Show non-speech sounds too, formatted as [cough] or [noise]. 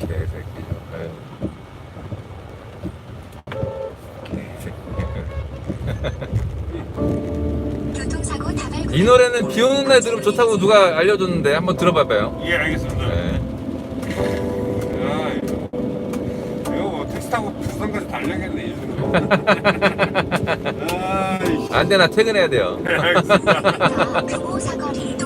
개새끼죠. 네. 교통사고 다발 이 노래는 비 오는 날 들으면 좋다고 누가 알려줬는데 한번 들어봐봐요. 예 알겠습니다. 네. 아, 이거 이거 뭐 택시 타고 부산까지 달려야겠네 이 정도. [laughs] 아이씨. 안 되나 퇴근해야 돼요. 네, 알겠습니다. [laughs] 사거리